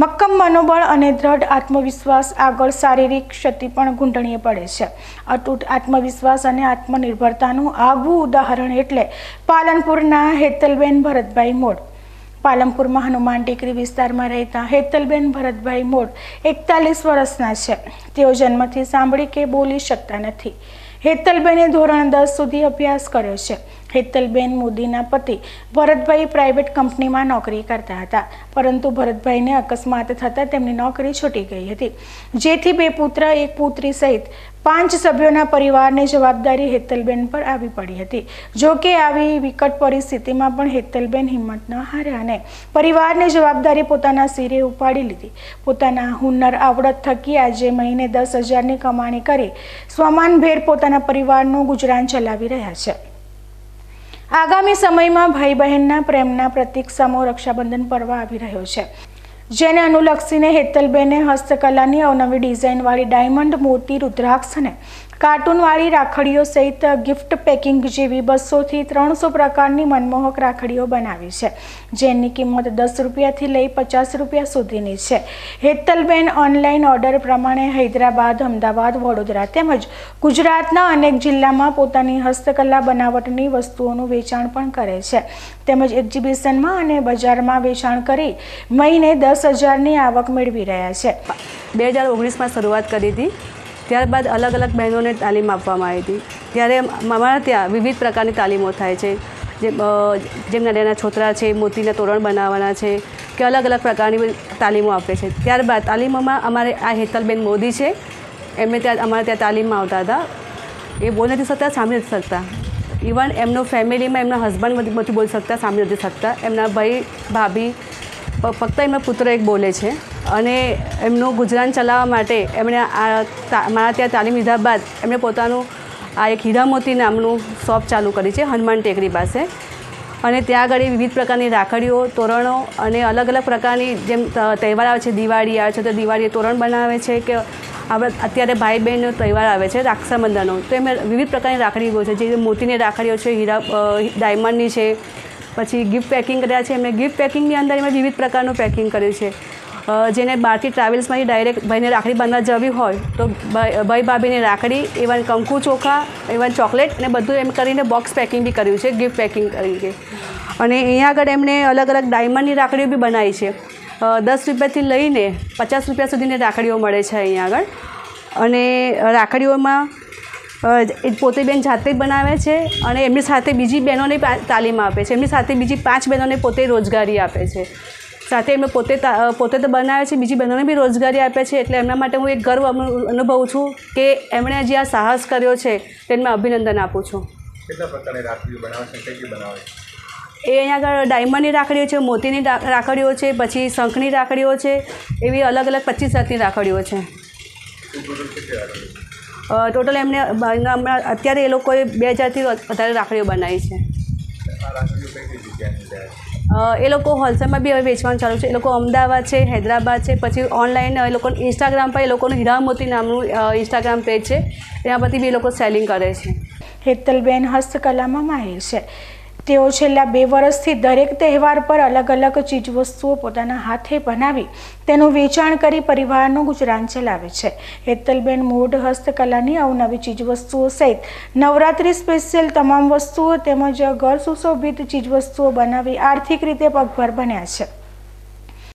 મક્કમ મનોબળ અને દ્રઢ આત્મવિશ્વાસ આગળ શારીરિક ક્ષતિ પણ ઘૂંટણીએ પડે છે. અતૂટ આત્મવિશ્વાસ અને આત્મનિર્ભરતાનું આગવું ઉદાહરણ એટલે પાલનપુરના હેતલબેન ભરતભાઈ મોડ. પાલનપુરમાં હનુમાન ટેકરી વિસ્તારમાં રહેતા હેતલબેન ભરતભાઈ મોડ એકતાલીસ વર્ષના છે. તેઓ જન્મથી સાંભળી કે બોલી શકતા નથી. હેતલબેને ધોરણ દસ સુધી અભ્યાસ કર્યો છે. હેતલબેન મોદીના પતિ ભરતભાઈ પ્રાઇવેટ કંપનીમાં નોકરી કરતા હતા. પરંતુ ભરતભાઈને અકસ્માત થતાં તેમની નોકરી છૂટી ગઈ હતી. જેથી બે પુત્ર, એક પુત્રી સહિત પાંચ સભ્યોના પરિવારની જવાબદારી હેતલબેન પર આવી પડી હતી. જો કે આવી વિકટ પરિસ્થિતિમાં પણ હેતલબેન હિંમત ન હાર્યા અને પરિવારની જવાબદારી પોતાના સિરે ઉપાડી લીધી. પોતાના હુનર આવડત થકી આજે મહિને દસ હજારની કમાણી કરી સ્વમાનભેર પોતાના પરિવારનું ગુજરાન ચલાવી રહ્યા છે. આગામી સમયમાં ભાઈ બહેનના પ્રેમના પ્રતીક સમો રક્ષાબંધન પર્વ આવી રહ્યો છે. જેને અનુલક્ષીને હેતલબેને હસ્તકલાની અવનવી ડિઝાઇનવાળી ડાયમંડ મોતી રુદ્રાક્ષ અને કાર્ટૂનવાળી રાખડીઓ સહિત ગિફ્ટ પેકિંગ જેવી બસોથી ત્રણસો પ્રકારની મનમોહક રાખડીઓ બનાવી છે. જેની કિંમત દસ રૂપિયાથી લઈ પચાસ રૂપિયા સુધીની છે. હેતલબેન ઓનલાઈન ઓર્ડર પ્રમાણે હૈદરાબાદ, અમદાવાદ, વડોદરા તેમજ ગુજરાતના અનેક જિલ્લામાં પોતાની હસ્તકલા બનાવટની વસ્તુઓનું વેચાણ પણ કરે છે. તેમજ એક્ઝિબિશનમાં અને બજારમાં વેચાણ કરી મહિને દસ હજારની આવક મેળવી રહ્યા છે. બે હજાર ઓગણીસમાં શરૂઆત કરી હતી. ત્યારબાદ અલગ અલગ બહેનોને તાલીમ આપવામાં આવી હતી. ત્યારે અમારા ત્યાં વિવિધ પ્રકારની તાલીમો થાય છે. અ, જેમ નાના છોતરા છે મોતીના તોરણ બનાવવાના છે કે અલગ અલગ પ્રકારની તાલીમો આપે છે. ત્યારબાદ તાલીમોમાં અમારે આ હેતલબેન મોદી છે. એમને ત્યાં અમારે ત્યાં તાલીમમાં આવતા હતા. એ બોલી નથી શકતા સાંભળી નથી શકતા. ઇવન એમનો ફેમિલીમાં એમના હસબન્ડ નથી બોલી શકતા સાંભળી નથી શકતા. એમના ભાઈ ભાભી ફક્ત એમના પુત્ર એક બોલે છે. અને એમનું ગુજરાન ચલાવવા માટે એમણે આ મારા ત્યાં તાલીમ લીધા બાદ એમણે પોતાનું આ એક હીરામોતી નામનું શોપ ચાલુ કરી છે, હનુમાન ટેકરી પાસે. અને ત્યાં આગળ વિવિધ પ્રકારની રાખડીઓ, તોરણો અને અલગ અલગ પ્રકારની જેમ તહેવાર આવે છે, દિવાળી આવે છે, તો દિવાળીએ તોરણ બનાવે છે કે આપણે અત્યારે ભાઈ બહેનનો તહેવાર આવે છે રાક્ષાબંધનનો તો એમાં વિવિધ પ્રકારની રાખડીઓ છે, જે મોતીની રાખડીઓ છે, હીરા ડાયમંડની છે, પછી ગિફ્ટ પેકિંગ કર્યા છે. એમણે ગિફ્ટ પેકિંગની અંદર એમાં વિવિધ પ્રકારનું પેકિંગ કર્યું છે. જેને બહારથી ટ્રાવેલ્સમાંથી ડાયરેક્ટ ભાઈને રાખડી બાંધવા જવી હોય, તો ભાઈ ભાભીને રાખડી, ઇવન કંકુ ચોખા, ઇવન ચોકલેટ અને બધું એમ કરીને બોક્સ પેકિંગ બી કર્યું છે ગિફ્ટ પેકિંગ કરીને અને અહીંયા આગળ એમણે અલગ અલગ ડાયમંડની રાખડીઓ બી બનાવી છે. દસ રૂપિયાથી લઈને પચાસ રૂપિયા સુધીની રાખડીઓ મળે છે અહીંયા આગળ. અને રાખડીઓમાં એ પોતે બેન જાતે બનાવે છે અને એમની સાથે બીજી બહેનોને તાલીમ આપે છે. એમની સાથે બીજી પાંચ બહેનોને પોતે રોજગારી આપે છે. સાથે એમને પોતે પોતે તો બનાવે છે બીજી બહેનોને બી રોજગારી આપે છે એટલે એમના માટે હું એક ગર્વ અનુ- અનુભવું છું કે એમણે જે આ સાહસ કર્યો છે તેમને અભિનંદન આપું છું. કેટલા પ્રકારની રાખડીઓ બનાવે છે કઈ કઈ બનાવે એ અહીંયા આગળ ડાયમંડની રાખડીઓ છે મોતીની રાખડીઓ છે પછી શંખની રાખડીઓ છે એવી અલગ અલગ પચીસ જાતની રાખડીઓ છે. ટોટલ એમને હમણાં અત્યારે એ લોકોએ બે હજારથી વધારે રાખડીઓ બનાવી છે? એ લોકો હોલસેલમાં બી હવે વેચવાનું ચાલુ છે. એ લોકો અમદાવાદ છે, હૈદરાબાદ છે, પછી ઓનલાઈન એ લોકો ઇન્સ્ટાગ્રામ પર એ લોકોનું હીરામોતી નામનું ઇન્સ્ટાગ્રામ પેજ છે. ત્યાં પરથી બી એ લોકો સેલિંગ કરે છે. હેતલબેન હસ્તકલામાં માહિર છે. તેઓ છેલ્લા બે વર્ષથી દરેક તહેવાર પર અલગ અલગ ચીજવસ્તુઓ પોતાના હાથે બનાવી તેનું વેચાણ કરી પરિવારનું ગુજરાન ચલાવે છે. હેતલબેન મૂઢ હસ્તકલાની અવનવી ચીજવસ્તુઓ સહિત નવરાત્રિ સ્પેશિયલ તમામ વસ્તુઓ તેમજ ઘર સુશોભિત ચીજવસ્તુઓ બનાવી આર્થિક રીતે પગભર બન્યા છે.